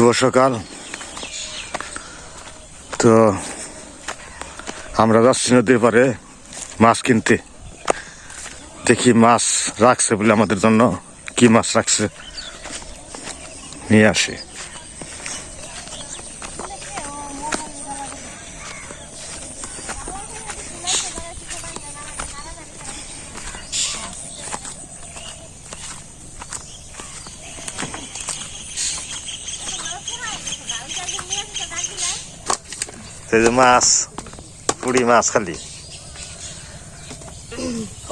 শুভ সকাল। তো আমরা যাচ্ছি নদীর পারে মাছ কিনতে। দেখি মাছ রাখছে বলে আমাদের জন্য। কি মাছ রাখছে? নিয়ে আসি। এই যে মাছ পুড়ি মাছ খালি।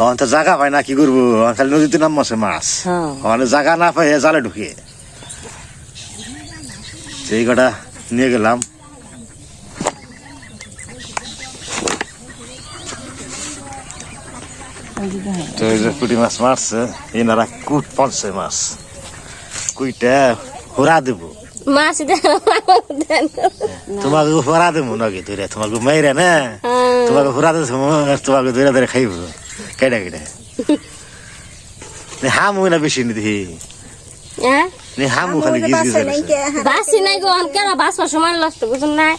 অন তো জায়গা পায় না কি করব? খালি নদীতে নাম আছে মাছ। হ্যাঁ। মানে জায়গা না পাই জালে ঢুকে। এই কটা নিয়ে গেলাম। তো এই যে পুঁটি মাছ মারছে এনারা কুট পড়ছে মাছ। কুইটা হুরা দেবো। মাছ দেন তোমাকে হুরা দেবো নাকি ধরে? তোমাকে মাইরে না? তোমাকে হুরা দেবো তোমাকে ধরে ধরে খাইব। কেডা কেডা? হামু না বেশি নি দেখি। হ্যাঁ? নি হামু খালি গিজ গিজ বাসি নাই গো কেন বাস মাস সময় লষ্ট বুঝুন নাই?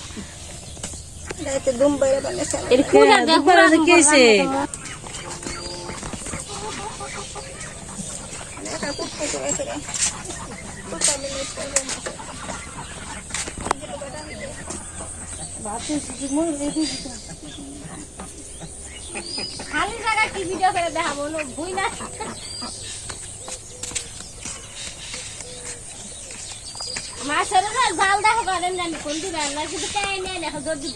এর কুড়া দে কুড়া খালি জায়গা কি ভিডিও করে দেখাবো মাছের জাল দেখা করেন জানি কোন দিবেন না কিন্তু জোর দিব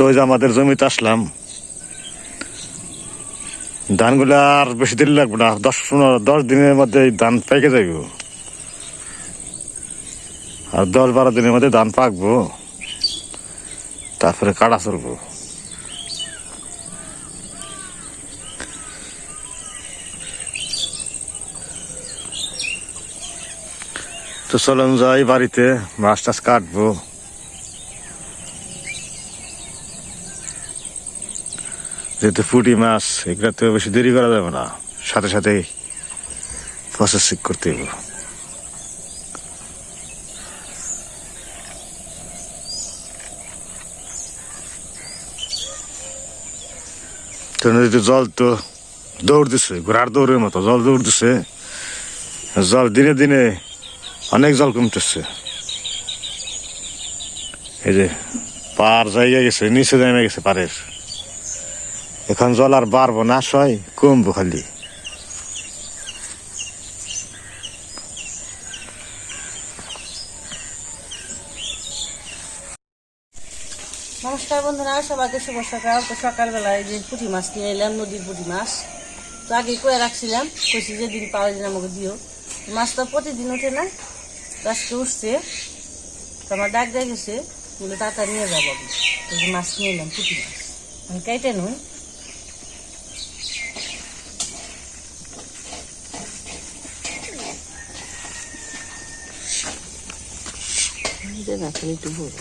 তো ওই যে আমাদের জমিতে আসলাম। ধানগুলো আর বেশি দিন লাগবে না, দশ পনেরো, দশ দিনের মধ্যে ধান পেকে যাইব। আর দশ বারো দিনের মধ্যে ধান পাকবো। তারপরে কাটা চলবো তো চলুন যাই বাড়িতে, মাছ টাছ কাটবো। যেহেতু ফুটি মাছ, এগুলো তো বেশি দেরি করা যাবে না। সাথে সাথে প্রসেসিং করতে হবে। তো নদীতে জল তো দৌড় দিছে ঘোড়ার দৌড়ের মতো জল দৌড় দিছে জল দিনে দিনে অনেক জল কমতেছে। এই যে পার জায়গা গেছে, নিচে নেমে গেছে পারের। এখন জল আর বাড়বো না, সয় কমবো খালি। নমস্কার বন্ধুরা, সবাইকে শুভ সকাল। তো সকালবেলায় যে পুঁটি মাছ নিয়ে এলাম, নদীর পুঁটি মাছ। তো আগে কয়ে রাখছিলাম, কইছি যে দিন পাওয়া দিন আমাকে দিও। মাছ তো প্রতিদিন ওঠে না আজকে উঠছে। তো আমার ডাক গেছে, বলে টাকা নিয়ে যাব। আমি মাছ নিয়ে এলাম, পুঁটি মাছ। আমি কেটে নই। দেখো একটু বড়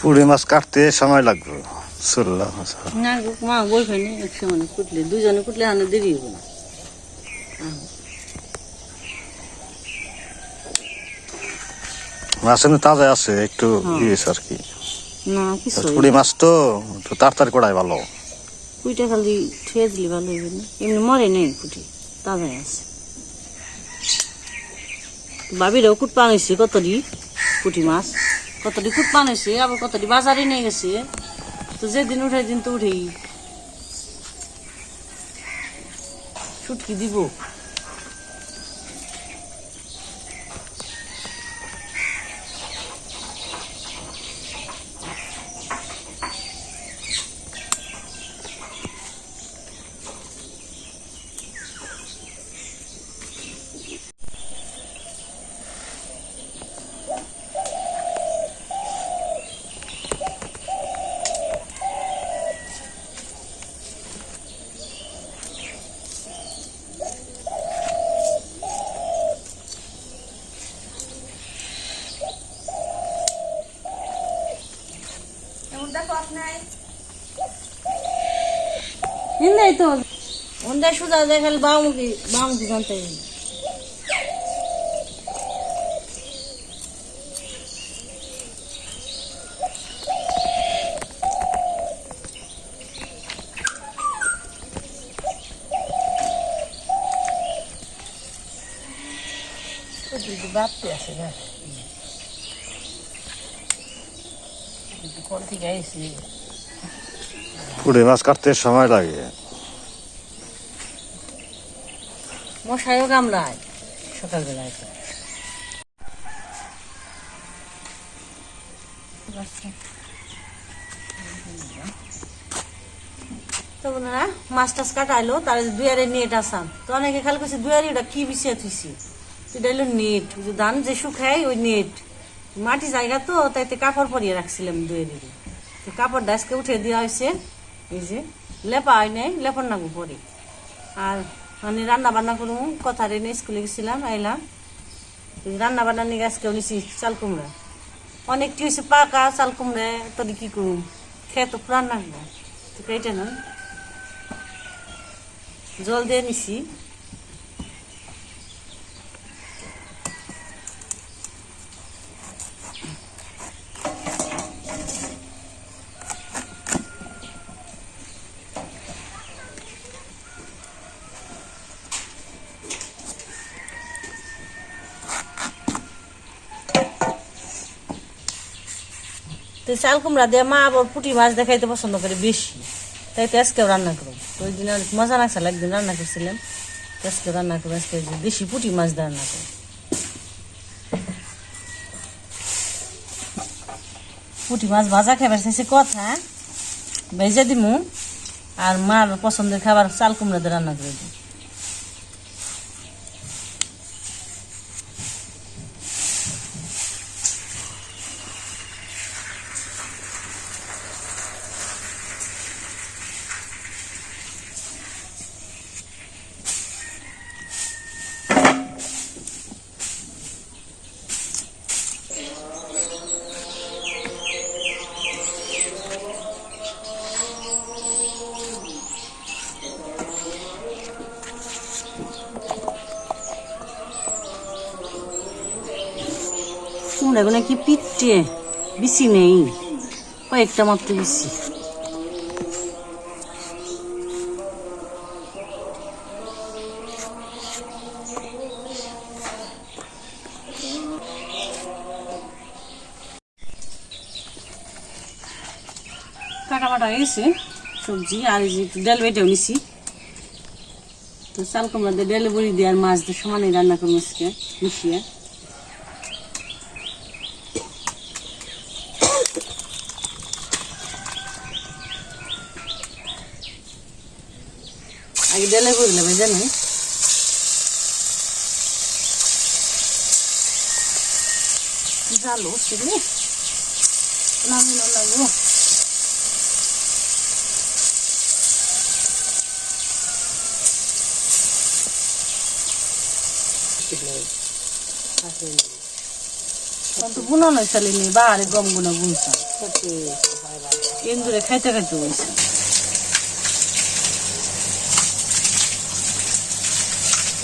পুড়ি মাছ কাটতে সময় লাগবে। চললাম না মা বলবেনি একসঙ্গে কুটলে দুজনে কুটলে হানো দেরি হব না। মাছ এমনি তাজা আছে একটু ইয়েছে আর কি। না কিছু পুড়ি মাছ তো একটু তাড়াতাড়ি করাই ভালো। পুঁইটা খালি ছুঁয়ে দিলে ভালো হইবে না। এমনি মরে নেই পুঁটি তাজাই আছে। বাবিরাও কুট পানিছি কত দি পুঁটি মাছ? কতটি খুব হয়েছে আবার কতটি বাজারে নিয়ে গেছে। তো যেদিন উঠে দিন তো উঠেই। ছুটকি দিব হিন্দাই তো ওন্দাই সুদা দেখালে বামুখী বামুখী জানতে বাপতে আছে না? কোন থেকে আইসি মাছ কাটতে সময় লাগে। মশাইও কামড়ায় সকালবেলায় তো। তো বোনেরা, মাছ টাছ কাটাইলো, তার দুয়ারে নেট আসাম তো অনেকে খালি করছে দুয়ারে ওটা কি বিছিয়ে থুইছি? এটা হলো নেট। যে ধান যে শুকায়, ওই নেট। মাটি জায়গা তো তাইতে কাপড় পরিয়ে রাখছিলাম দুয়ারে তো কাপড় ডাসকে উঠে দেওয়া হয়েছে এই যে, লেপা হয় নাই, লেপন নাগু পরে। আর মানে রান্না বান্না করুম কথা রেনে স্কুলে গেছিলাম আইলাম রান্না বান্না নিয়ে আজকে নিছি চাল কুমড়া। অনেকটি হয়েছে, পাকা চাল কুমড়া, তোর কি করুম খেয়ে তো পুরান রাখব তো কেটে না। জল দিয়ে নিছি। চাল কুমড়া দিয়ে মা আবার পুঁটি মাছ দেখাইতে পছন্দ করে বেশি। তাই তো আজকেও রান্না করো তো ওই দিন অনেক মজা লাগছিল একদিন রান্না করছিলাম। আজকে রান্না করো আজকে দেশি পুঁটি মাছ দিয়ে রান্না করো পুঁটি মাছ ভাজা খাবার চাইছে কথা, ভেজে দিমু। আর মার পছন্দের খাবার চাল কুমড়া দিয়ে রান্না করে দিই কুমড়াগুলো কি পিঠে বেশি নেই। কয়েকটা মাত্র বেশি। কাটা বাটা সবজি, আর এই যে একটু ডাল বেটেও নিছি। তো চাল কুমড়া দিয়ে ডালে বড়ি দিয়ে আর মাছ দিয়ে সমানে রান্না করব মিশিয়ে। আগে ডালে বড়ি নেবে জানো। জালো সেগুলো নামিয়ে লাগবো কিন্তু বুনানো চালিনি বাহারে গম গুনা বুনছা এন্দুরে খাইতে খাইতে বলছে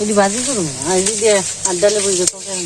এটি ভাজি করুন। আর যদি আড্ডালে বই যে তরকারি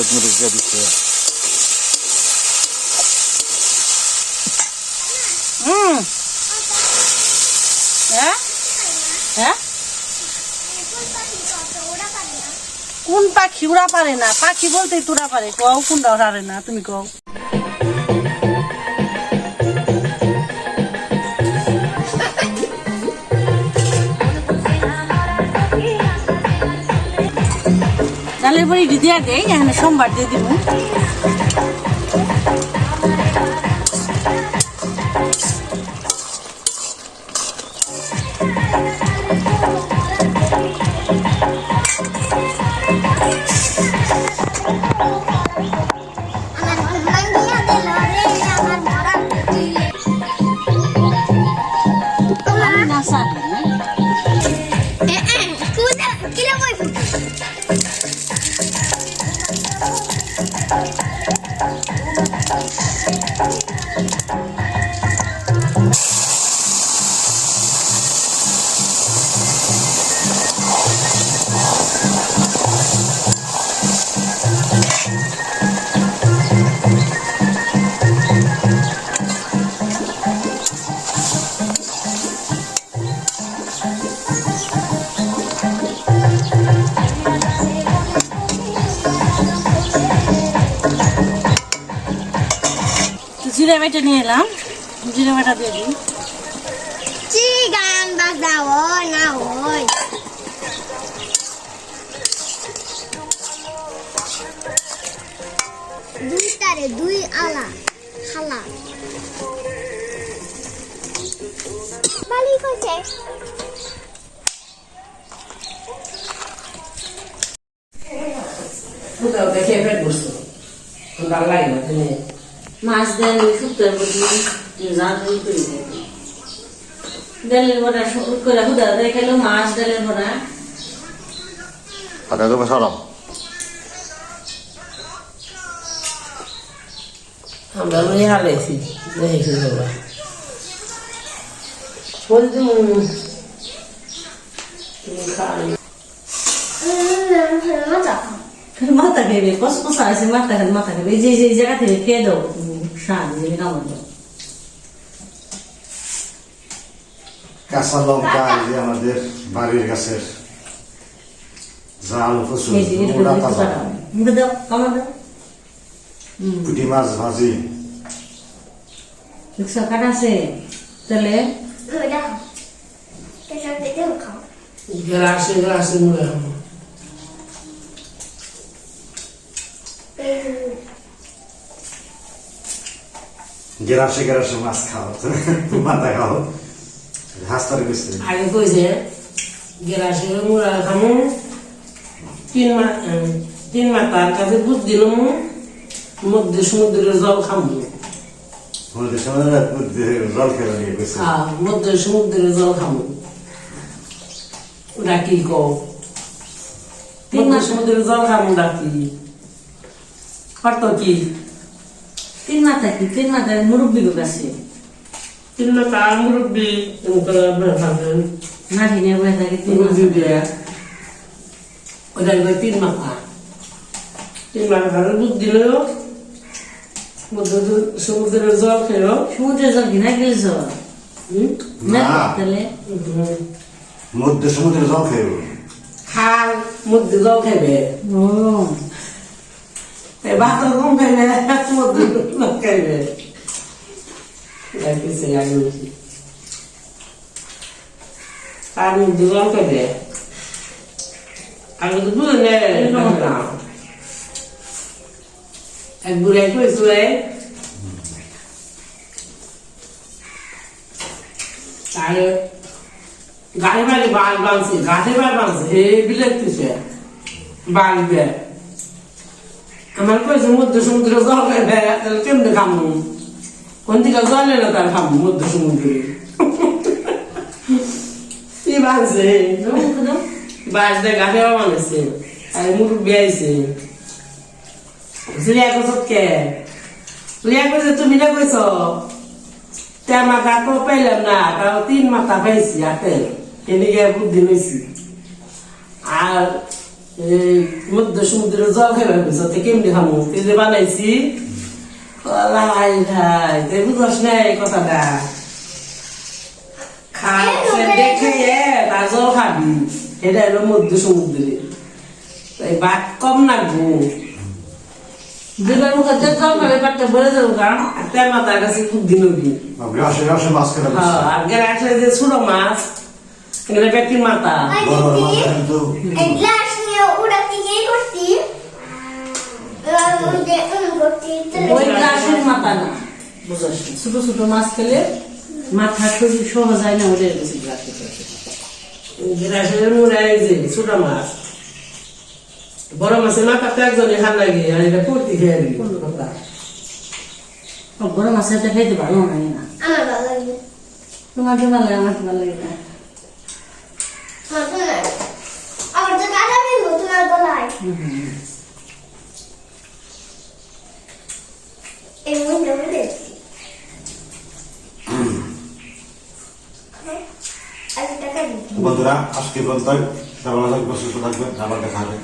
হলুদ মরিচ দিয়ে দিচ্ছে কোন পাখি উড়া পারে না? পাখি বলতে তোরা পারে। কও কোনটা পারে না? তুমি কও। ডালের বড়ি দিয়ে দেয় এখানে সোমবার দিয়ে দিব। জিরে বেটে নিয়ে এলাম। জিরে বেটা দিয়ে দিই। চি গান বাজা ওই না ওই। দুই তারে দুই আলা খালা। মালিক হচ্ছে কোথাও দেখে পেট বসতো ভালো লাগে না তুমি মাছ দেন শুক্তার জাল করে ডালের বড়া শুকুর করে হুদা দিয়ে খেলো মাছ ডালের বড়া আর এত সরম আমরা লই হালাইছি দেখেছি তুমি ফের মাথা খেয়ে কস কষা আছে মাথা খেলে মাথা খেয়ে যে যে জায়গা থেকে খেয়ে দাও শাক যে কামড় দাও কাঁচা লঙ্কা যে আমাদের বাড়ির গাছের জাল এই ওরা তাজা পুঁটি মাছ ভাজি কাটা আছে তাহলে গ্লাসে গ্লাসে মুড়ে খাব গেরাসে গেরাসে মাছ খাও মাথা খাও হাসতার গেছে। আগে কইছে গ্লাসে মুড়ে খামু। তিন মাস তিন মাস তার কাছে দুধ দিলাম। মধ্যে সমুদ্রের জল খামু। আমাদের সময় জল খেলা নিয়ে গেছে। হ্যাঁ মধ্যে সমুদ্রের জল খামু। ওটা কি কও? তিন মধ্যে মাস- সমুদ্রের জল খামু ডাকি। অর্থ কি? তিন মাথা কি? তিন মাথা মুরব্বী লোক আছে। তিনটা তার মুরব্বী ভাবেন নাঠি নিয়ে বসে থাকে তিন মুরব্বী দিয়ে ওটা তিন মাথা তিন মাথা দুধ দিলেও সমুদ্রের জল খেয়েও সমুদ্রের জল কিনা গেল জল? মধ্যে সমুদ্রে জল খেয়ে খাল মধ্যে জল এই ভাত কম খাইবে খাইবে মধ্যে জল খাইবে আমি তো বুঝে নেই এক বুড়াই কইছিল তার গাড়ি বাড়ি বাল বানছে, গাড়ি বাল বানছে হে বিলাইতেছে বাড়বে আমার কইছে মধ্য সমুদ্রে জল খাইবে তাহলে কেমনে খামু কোন দিকে জল এলো তার খামু মধ্য সমুদ্রে কি বানছে বাস দিয়ে গাড়ি বানাইছে আর মুরব্বী আইছে জুলিয়া কইছ কে জুলিয়া কইছে তুমি না কইছ তে আমার গাটো পাইলাম না তাও তিন মাথা পাইছি আপেল এদিকে বুদ্ধি লইছি আর এই মধ্য সমুদ্রের জল খাইবার কইছ তে কেমনি খামু? তে যে বানাইছি লাই ভাই তে বুঝস না এই কথাটা। খাচ্ছে দেখে তার জল খাবি। এটা হলো মধ্য সমুদ্রে। তাই বাঘ কম লাগবো। দুবার মুখে যে জল খাবে পাটটা বেড়ে যাব গা আর তার মাথার কাছে কেনা হ্যাঁ, আর গেলে আসলে যে ছোট মাছ এগুলো ব্যক্তির মাথা। কি করতি করতি ওই গ্লাসের মাথা না বুঝাস ছোট ছোট মাছ খেলে মাথা খুবই সহজ হয় না ওদের বেশি গ্লাস খেতে গ্রাসের মুড়াই যে ছোট মাছ বড় মাছের মাথা তো একজনে খান লাগে আর এটা ফুর্তি খেয়ে দিবি। বড় মাছের এটা খেতে ভালো হয় না। আমার ভালো লাগে। তোমার তো ভালো লাগে আমার ভালো লাগে না আমার তো না আমার তো কাটা বিল তোমার আজ টাকা দিই বন্ধুরা আজকে পর্যন্ত সবাই সুস্থ থাকবেন আবার দেখা হবে